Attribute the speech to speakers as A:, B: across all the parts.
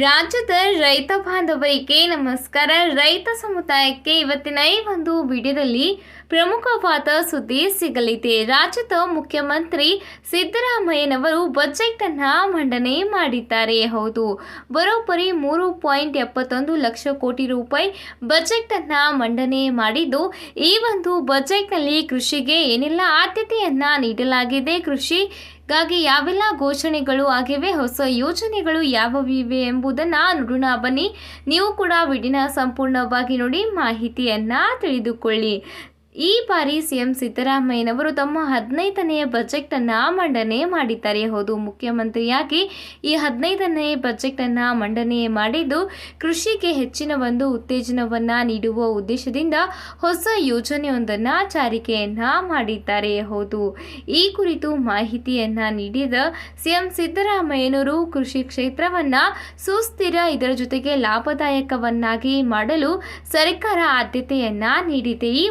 A: ರಾಜ್ಯದ ರೈತ ಬಾಂಧವರಿಗೆ ನಮಸ್ಕಾರ. ರೈತ ಸಮುದಾಯಕ್ಕೆ ಇವತ್ತಿನ ಈ ಒಂದು ವಿಡಿಯೋದಲ್ಲಿ ಪ್ರಮುಖವಾದ ಸುದ್ದಿ ಸಿಗಲಿದೆ. ರಾಜ್ಯದ ಮುಖ್ಯಮಂತ್ರಿ ಸಿದ್ದರಾಮಯ್ಯನವರು ಬಜೆಟ್ ಅನ್ನ ಮಂಡನೆ ಮಾಡಿದ್ದಾರೆ. ಹೌದು, ಬರೋಬ್ಬರಿ ಮೂರು ಪಾಯಿಂಟ್ ಎಪ್ಪತ್ತೊಂದು ಲಕ್ಷ ಕೋಟಿ ರೂಪಾಯಿ ಬಜೆಟ್ ಅನ್ನ ಮಂಡನೆ ಮಾಡಿದ್ದು, ಈ ಒಂದು ಬಜೆಟ್ನಲ್ಲಿ ಕೃಷಿಗೆ ಏನೆಲ್ಲ ಆದ್ಯತೆಯನ್ನ ನೀಡಲಾಗಿದೆ, ಕೃಷಿ ಗಾಗಿ ಯಾವೆಲ್ಲ ಘೋಷಣೆಗಳು ಆಗಿವೆ, ಹೊಸ ಯೋಜನೆಗಳು ಯಾವವಿವೆ ಎಂಬುದನ್ನು ನೋಡೋಣ ಬನ್ನಿ. ನೀವು ಕೂಡ ವಿಡಿನ ಸಂಪೂರ್ಣವಾಗಿ ನೋಡಿ ಮಾಹಿತಿಯನ್ನು ತಿಳಿದುಕೊಳ್ಳಿ. ಈ ಬಾರಿ ಸಿಎಂ ಸಿದ್ದರಾಮಯ್ಯನವರು ತಮ್ಮ ಹದಿನೈದನೆಯ ಬಜೆಟ್ ಅನ್ನ ಮಂಡನೆ ಮಾಡಿದ್ದಾರೆ. ಹೌದು, ಮುಖ್ಯಮಂತ್ರಿಯಾಗಿ ಈ ಹದಿನೈದನೇ ಬಜೆಟ್ ಅನ್ನ ಮಂಡನೆ ಮಾಡಿದ್ದು ಕೃಷಿಗೆ ಹೆಚ್ಚಿನ ಒಂದು ಉತ್ತೇಜನವನ್ನ ನೀಡುವ ಉದ್ದೇಶದಿಂದ ಹೊಸ ಯೋಜನೆಯೊಂದನ್ನ ಜಾರಿಗೆಯನ್ನ ಮಾಡಿದ್ದಾರೆ. ಹೌದು, ಈ ಕುರಿತು ಮಾಹಿತಿಯನ್ನ ನೀಡಿದ ಸಿಎಂ ಸಿದ್ದರಾಮಯ್ಯನವರು ಕೃಷಿ ಕ್ಷೇತ್ರವನ್ನ ಸುಸ್ಥಿರ, ಇದರ ಜೊತೆಗೆ ಲಾಭದಾಯಕವನ್ನಾಗಿ ಮಾಡಲು ಸರ್ಕಾರ ಆದ್ಯತೆಯನ್ನ ನೀಡಿದೆ. ಈ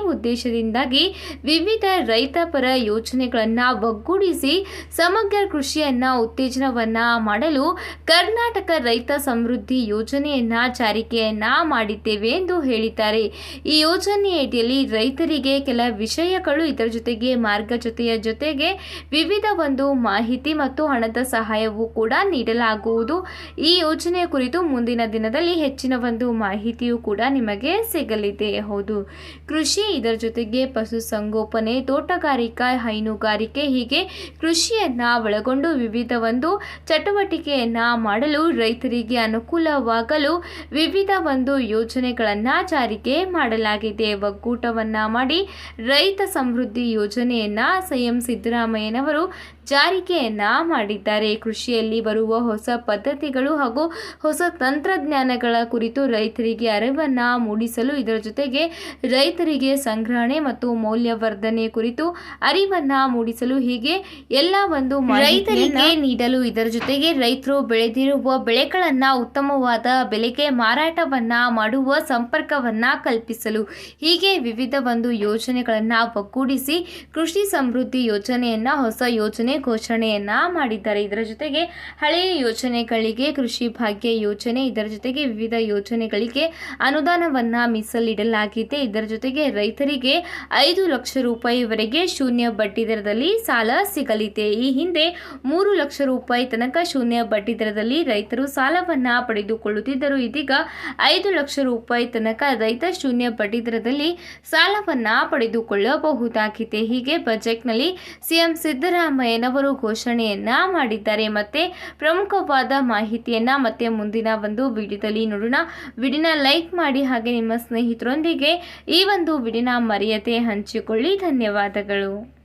A: ಉದ್ದೇಶದಿಂದಾಗಿ ವಿವಿಧ ರೈತಪರ ಯೋಜನೆಗಳನ್ನು ಒಗ್ಗೂಡಿಸಿ ಸಮಗ್ರ ಕೃಷಿಯನ್ನ ಉತ್ತೇಜನವನ್ನ ಮಾಡಲು ಕರ್ನಾಟಕ ರೈತ ಸಮೃದ್ಧಿ ಯೋಜನೆಯನ್ನ ಜಾರಿಕೆಯನ್ನ ಮಾಡಿದ್ದೇವೆ ಎಂದು ಹೇಳಿದ್ದಾರೆ. ಈ ಯೋಜನೆಯಡಿಯಲ್ಲಿ ರೈತರಿಗೆ ಕೆಲ ವಿಷಯಗಳು ಇದರ ಜೊತೆಗೆ ಮಾರ್ಗ ಜೊತೆಯ ಜೊತೆಗೆ ವಿವಿಧ ಒಂದು ಮಾಹಿತಿ ಮತ್ತು ಹಣದ ಸಹಾಯವೂ ಕೂಡ ನೀಡಲಾಗುವುದು. ಈ ಯೋಜನೆಯ ಕುರಿತು ಮುಂದಿನ ದಿನದಲ್ಲಿ ಹೆಚ್ಚಿನ ಒಂದು ಮಾಹಿತಿಯೂ ಕೂಡ ನಿಮಗೆ ಸಿಗಲಿದೆ. ಹೌದು. ಕೃಷಿ ಇದರ ಜೊತೆಗೆ ಪಶುಸಂಗೋಪನೆ ತೋಟಗಾರಿಕಾ ಹೈನುಗಾರಿಕೆ ಹೀಗೆ ಕೃಷಿಯನ್ನು ಒಳಗೊಂಡು ವಿವಿಧ ಒಂದು ಚಟುವಟಿಕೆಯನ್ನು ಮಾಡಲು ರೈತರಿಗೆ ಅನುಕೂಲವಾಗಲು ವಿವಿಧ ಒಂದು ಯೋಜನೆಗಳನ್ನು ಜಾರಿಗೆ ಮಾಡಲಾಗಿದೆ. ಒಕ್ಕೂಟವನ್ನು ಮಾಡಿ ರೈತ ಸಮೃದ್ಧಿ ಯೋಜನೆಯನ್ನ ಸಿಎಂ ಸಿದ್ದರಾಮಯ್ಯನವರು ಜಾರಿಗೆಯನ್ನು ಮಾಡಿದ್ದಾರೆ. ಕೃಷಿಯಲ್ಲಿ ಬರುವ ಹೊಸ ಪದ್ಧತಿಗಳು ಹಾಗೂ ಹೊಸ ತಂತ್ರಜ್ಞಾನಗಳ ಕುರಿತು ರೈತರಿಗೆ ಅರಿವನ್ನು ಮೂಡಿಸಲು ಇದರ ಜೊತೆಗೆ ರೈತರಿಗೆ ಸಂಗ್ರಹಣೆ ಮತ್ತು ಮೌಲ್ಯವರ್ಧನೆ ಕುರಿತು ಅರಿವನ್ನ ಮೂಡಿಸಲು ಹೀಗೆ ಎಲ್ಲ ಒಂದು ರೈತರಿಗೆ ನೀಡಲು ಇದರ ಜೊತೆಗೆ ರೈತರು ಬೆಳೆದಿರುವ ಬೆಳೆಗಳನ್ನ ಉತ್ತಮವಾದ ಬೆಲೆಗೆ ಮಾರಾಟವನ್ನ ಮಾಡುವ ಸಂಪರ್ಕವನ್ನ ಕಲ್ಪಿಸಲು ಹೀಗೆ ವಿವಿಧ ಒಂದು ಯೋಜನೆಗಳನ್ನ ಒಗ್ಗೂಡಿಸಿ ಕೃಷಿ ಸಮೃದ್ಧಿ ಯೋಜನೆಯನ್ನ, ಹೊಸ ಯೋಜನೆ ಘೋಷಣೆಯನ್ನ ಮಾಡಿದ್ದಾರೆ. ಇದರ ಜೊತೆಗೆ ಹಳೆಯ ಯೋಜನೆಗಳಿಗೆ, ಕೃಷಿ ಭಾಗ್ಯ ಯೋಜನೆ, ಇದರ ಜೊತೆಗೆ ವಿವಿಧ ಯೋಜನೆಗಳಿಗೆ ಅನುದಾನವನ್ನ ಮೀಸಲಿಡಲಾಗಿದೆ. ಇದರ ಜೊತೆಗೆ ರೈತರಿಗೆ ಐದು ಲಕ್ಷ ರೂಪಾಯಿವರೆಗೆ ಶೂನ್ಯ ಬಡ್ಡಿ ದರದಲ್ಲಿ ಸಾಲ ಸಿಗಲಿದೆ. ಈ ಹಿಂದೆ ಮೂರು ಲಕ್ಷ ರೂಪಾಯಿ ತನಕ ಶೂನ್ಯ ಬಡ್ಡಿ ದರದಲ್ಲಿ ರೈತರು ಸಾಲವನ್ನು ಪಡೆದುಕೊಳ್ಳುತ್ತಿದ್ದರು. ಇದೀಗ ಐದು ಲಕ್ಷ ರೂಪಾಯಿ ತನಕ ರೈತ ಶೂನ್ಯ ಬಡ್ಡಿ ದರದಲ್ಲಿ ಸಾಲವನ್ನ ಪಡೆದುಕೊಳ್ಳಬಹುದಾಗಿದೆ. ಹೀಗೆ ಬಜೆಟ್ನಲ್ಲಿ ಸಿಎಂ ಸಿದ್ದರಾಮಯ್ಯನವರು ಘೋಷಣೆಯನ್ನ ಮಾಡಿದ್ದಾರೆ. ಮತ್ತೆ ಪ್ರಮುಖವಾದ ಮಾಹಿತಿಯನ್ನ ಮತ್ತೆ ಮುಂದಿನ ಒಂದು ವಿಡಿಯೋದಲ್ಲಿ ನೋಡೋಣ. ವಿಡಿಯೋನ ಲೈಕ್ ಮಾಡಿ ಹಾಗೆ ನಿಮ್ಮ ಸ್ನೇಹಿತರೊಂದಿಗೆ ಈ ಒಂದು ವಿಡಿಯೋನ ಮರೆಯದೆ ಹಂಚಿಕೊಳ್ಳಿ. ಧನ್ಯವಾದಗಳು.